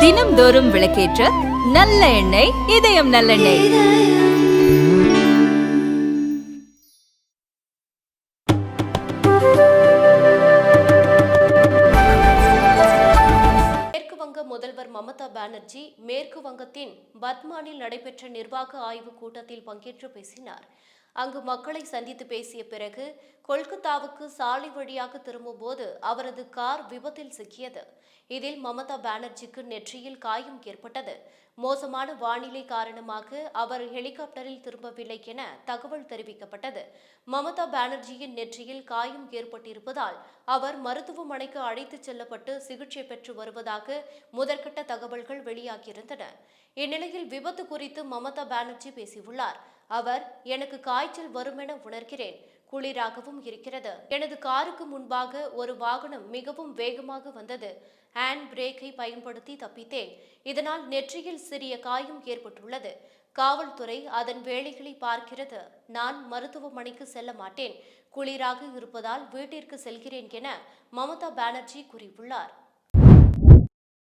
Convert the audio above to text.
தினம்தோறும் விளக்கேற்ற நல்ல எண்ணெய் இதயம் நல்லெண்ணெய் மேற்கு வங்க முதல்வர் மமதா பானர்ஜி மேற்கு வங்கத்தின் பத்மானில் நடைபெற்ற நிர்வாக ஆய்வுக் கூட்டத்தில் பங்கேற்று பேசினார். அங்கு மக்களை சந்தித்து பேசிய பிறகு கொல்கத்தாவுக்கு சாலை வழியாக திரும்பும்போது அவரது கார் விபத்தில் சிக்கியது. இதில் மமதா பானர்ஜிக்கு நெற்றியில் காயம் ஏற்பட்டது. மோசமான வானிலை காரணமாக அவர் ஹெலிகாப்டரில் திரும்பவில்லை என தகவல் தெரிவிக்கப்பட்டது. மமதா பானர்ஜியின் நெற்றியில் காயம் ஏற்பட்டிருப்பதால் அவர் மருத்துவமனைக்கு அழைத்துச் செல்லப்பட்டு சிகிச்சை பெற்று வருவதாக முதற்கட்ட தகவல்கள் வெளியாகியிருந்தன. இந்நிலையில் விபத்து குறித்து மமதா பானர்ஜி பேசியுள்ளார். அவர் எனக்கு காய்ச்சல் வருமென உணர்கிறேன். குளிராகவும் இருக்கிறது. எனது காருக்கு முன்பாக ஒரு வாகனம் மிகவும் வேகமாக வந்தது. ஹேண்ட் பிரேக்கை பயன்படுத்தி தப்பித்தேன். இதனால் நெற்றியில் சிறிய காயம் ஏற்பட்டுள்ளது. காவல்துறை அதன் வேலைகளை பார்க்கிறது. நான் மருத்துவமனைக்கு செல்ல மாட்டேன். குளிராக இருப்பதால் வீட்டிற்கு செல்கிறேன் என மமதா பானர்ஜி கூறியுள்ளார்.